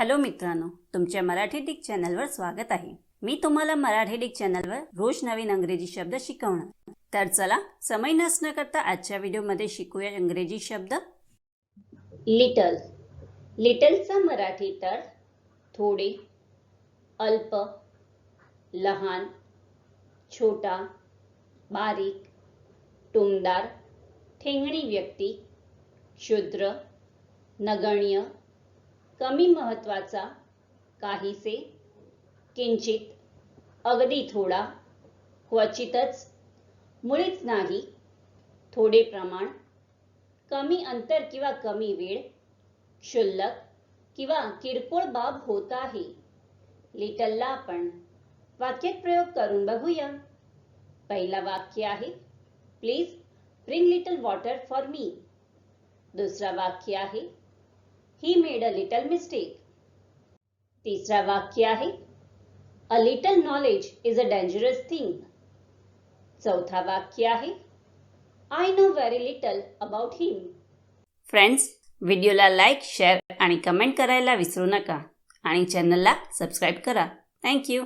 Hello मित्रांनो तुमच्या Marathi Dick चॅनलवर स्वागत आहे. मी तुम्हाला मराठी डिक चॅनलवर रोज नवीन अंग्रेजी शब्द शिकवणार. तर चला समय नसणं करता आजच्या व्हिडिओमध्ये शिकूया इंग्रजी शब्द. लिटल. लिटलचा मराठी तर थोडे अल्प लहान छोटा बारीक टुमदार ठेंगणी व्यक्ती क्षुद्र नगण्य कमी महत्त्वाचा काहीसे किंचित अगदी थोडा क्वचितच मुळीच नाही थोडे प्रमाण कमी अंतर किंवा कमी वेळ क्षुल्लक किंवा किरकोळ बाब होत आहे. लिटलला आपण वाक्यात प्रयोग करून बघूया. पहिला वाक्य आहे please bring little water for me. दुसरा वाक्य आहे he made a little mistake तिसरा वाक्य आहे a little knowledge is a dangerous thing चौथा वाक्य आहे I know very little about him friends व्हिडिओला लाईक शेअर आणि कमेंट करायला विसरू नका. आणि चॅनलला सबस्क्राईब करा. थँक्यू